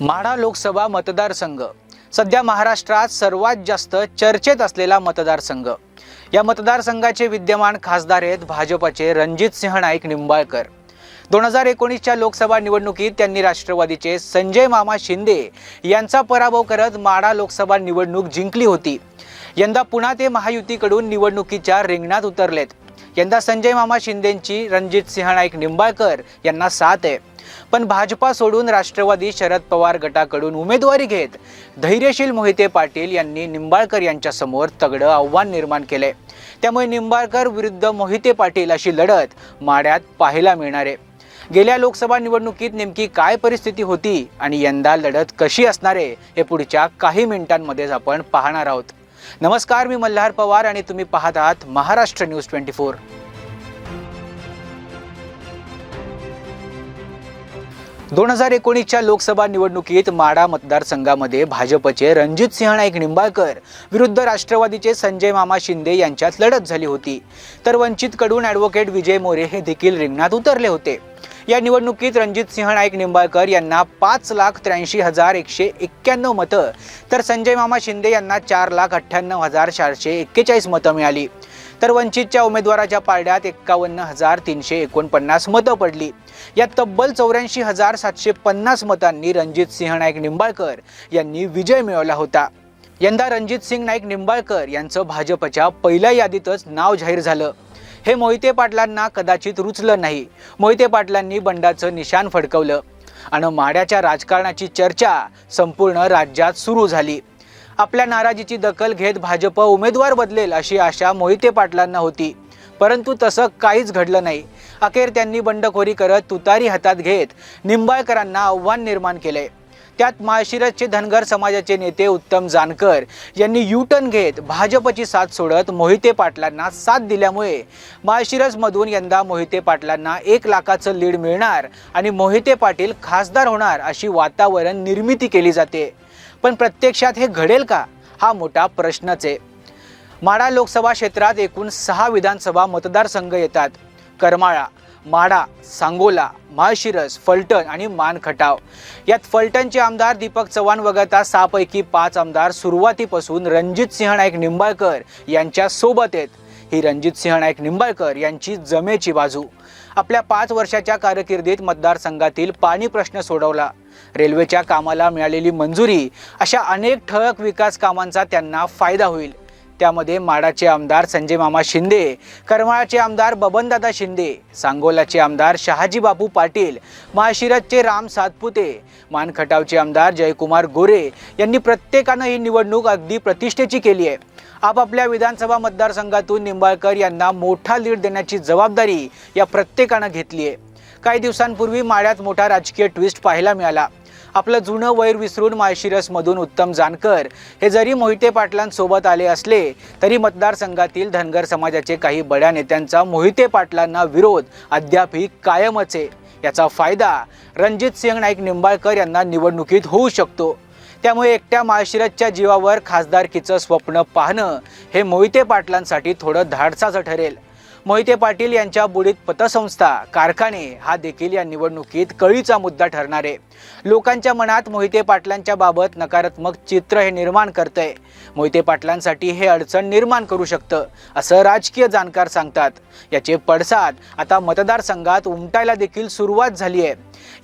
माढा लोकसभा मतदारसंघ. सध्या महाराष्ट्रात सर्वात जास्त चर्चेत असलेला मतदारसंघ. या मतदारसंघाचे विद्यमान खासदार आहेत भाजपचे रणजित सिंह नाईक निंबाळकर. दोन हजार एकोणीसच्या लोकसभा निवडणुकीत त्यांनी राष्ट्रवादीचे संजय मामा शिंदे यांचा पराभव करत माढा लोकसभा निवडणूक जिंकली होती. यंदा पुन्हा ते महायुतीकडून निवडणुकीच्या रिंगणात उतरलेत. यंदा संजय मामा शिंदेंची रणजित सिंह नाईक निंबाळकर यांना साथ आहे. पण भाजपा सोडून राष्ट्रवादी शरद पवार गटाकडून उमेदवारी घेत धैर्यशील मोहिते पाटील यांनी निंबाळकर यांच्यासमोर तगडं आव्हान निर्माण केले. त्यामुळे निंबाळकर विरुद्ध मोहिते पाटील अशी लढत माड्यात पाहायला मिळणार. आहे गेल्या लोकसभा निवडणुकीत नेमकी काय परिस्थिती होती आणि यंदा लढत कशी असणार आहे हे पुढच्या काही मिनिटांमध्येच आपण पाहणार आहोत. नमस्कार मी मल्हार पवार आणि तुम्ही पाहत आहात महाराष्ट्र न्यूज ट्वेंटी फोर. दोन हजार एकोणीसच्या लोकसभा निवडणुकीत माडा मतदारसंघामध्ये भाजपचे रणजित सिंह नाईक निंबाळकर विरुद्ध राष्ट्रवादीचे संजय मामा शिंदे यांच्यात लढत झाली होती. तर वंचितकडून ॲडव्होकेट विजय मोरे हे देखील रिंगणात उतरले होते. या निवडणुकीत रणजित सिंह नाईक निंबाळकर यांना पाच लाख त्र्याऐंशी हजार एकशे एक्क्याण्णव मतं तर संजय मामा शिंदे यांना चार लाख अठ्ठ्याण्णव हजार चारशे एक्केचाळीस मतं मिळाली. तर वंचितच्या उमेदवाराच्या पारड्यात एक्कावन्न हजार तीनशे एकोणपन्नास मतं पडली. या तब्बल चौऱ्याऐंशी हजार सातशे पन्नास मतांनी रणजित सिंह नाईक निंबाळकर यांनी विजय मिळवला होता. यंदा रणजित सिंग नाईक निंबाळकर यांचं भाजपच्या पहिल्या यादीतच नाव जाहीर झालं. हे मोहिते पाटलांना कदाचित रुचलं नाही. मोहिते पाटलांनी बंडाचं निशाण फडकवलं. आणि माड्याच्या राजकारणाची चर्चा संपूर्ण राज्यात सुरू झाली. आपल्या नाराजीची दखल घेत भाजप उमेदवार बदलेल अशी आशा मोहिते पाटलांना होती. परंतु तसं काहीच घडलं नाही. अखेर त्यांनी बंडखोरी करत तुतारी हातात घेत निंबाळकरांना आव्हान निर्माण केले. त्यात माळशिरसचे धनगर समाजाचे नेते उत्तम जानकर यांनी यू टर्न घेत भाजपची साथ सोडत मोहिते पाटलांना साथ दिल्यामुळे माळशिरसमधून यंदा मोहिते पाटलांना एक लाखाचं लीड मिळणार आणि मोहिते पाटील खासदार होणार अशी वातावरण निर्मिती केली जाते. पण प्रत्यक्षात हे घडेल का? हा मोठा प्रश्नच आहे. माडा लोकसभा क्षेत्रात एकूण सहा विधानसभा मतदारसंघ येतात. करमाळा माडा सांगोला माळशिरस फलटण आणि मानखटाव. यात फलटणचे आमदार दीपक चव्हाण वगळता सहापैकी पाच आमदार सुरुवातीपासून रणजित सिंह नाईक निंबाळकर यांच्या सोबत आहेत. ही रणजित सिंह नाईक निंबाळकर यांची जमेची बाजू. आपल्या पाच वर्षाच्या कारकिर्दीत मतदारसंघातील पाणी प्रश्न सोडवला. रेल्वेच्या कामाला मिळालेली मंजुरी अशा अनेक ठळक विकास कामांचा त्यांना फायदा होईल. त्यामध्ये माडाचे आमदार संजय मामा शिंदे करमाळाचे आमदार बबनदादा शिंदे सांगोलाचे आमदार शहाजी बापू पाटील महाशिरतचे राम सातपुते मानखटावचे आमदार जयकुमार गोरे यांनी प्रत्येकानं ही निवडणूक अगदी प्रतिष्ठेची केली आहे. आपापल्या विधानसभा मतदारसंघातून निंबाळकर यांना मोठा लीड देण्याची जबाबदारी या प्रत्येकानं घेतली आहे. काही दिवसांपूर्वी माळ्यात मोठा राजकीय ट्विस्ट पाहायला मिळाला. आपलं जुनं वैर विसरून माळशिरसमधून उत्तम जानकर हे जरी मोहिते पाटलांसोबत आले असले तरी मतदारसंघातील धनगर समाजाचे काही बड्या नेत्यांचा मोहिते पाटलांना विरोध अद्यापही कायमच आहे. याचा फायदा रणजित सिंह नाईक निंबाळकर यांना निवडणुकीत होऊ शकतो. त्यामुळे एकट्या माळशिरसच्या जीवावर खासदारकीचं स्वप्न पाहणं हे मोहिते पाटलांसाठी थोडं धाडसाचं ठरेल. मोहिते पाटील यांच्या बुडीत पतसंस्था कारखाने हा देखील या निवडणुकीत कळीचा मुद्दा ठरणार आहे. लोकांच्या मनात मोहिते पाटलांच्या बाबत नकारात्मक चित्र हे निर्माण करतंय. मोहिते पाटलांसाठी हे अडचण निर्माण करू शकतं असं राजकीय जाणकार सांगतात. याचे पडसाद आता मतदारसंघात उमटायला देखील सुरुवात झाली आहे.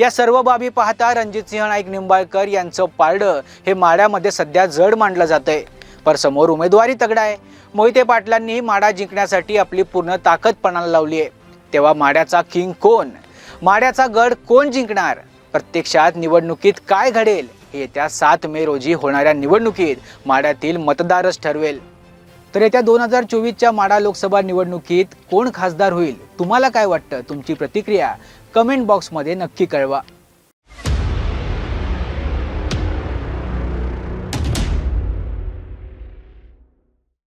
या सर्व बाबी पाहता रणजितसिंह नाईक निंबाळकर यांचं पारडं हे माड्यामध्ये सध्या जड मानलं आहे पर समोर उमेदवारी तगडा आहे. मोहिते पाटलांनी माडा जिंकण्यासाठी आपली पूर्ण ताकद पणाला लावली आहे. तेव्हा माड्याचा किंग कोण? माड्याचा गड कोण जिंकणार? प्रत्यक्षात निवडणुकीत काय घडेल? हे येत्या सात मे रोजी होणाऱ्या निवडणुकीत माड्यातील मतदारच ठरवेल. तर येत्या दोन हजार चोवीसच्या माडा लोकसभा निवडणुकीत कोण खासदार होईल? तुम्हाला काय वाटतं? तुमची प्रतिक्रिया कमेंट बॉक्समध्ये नक्की कळवा.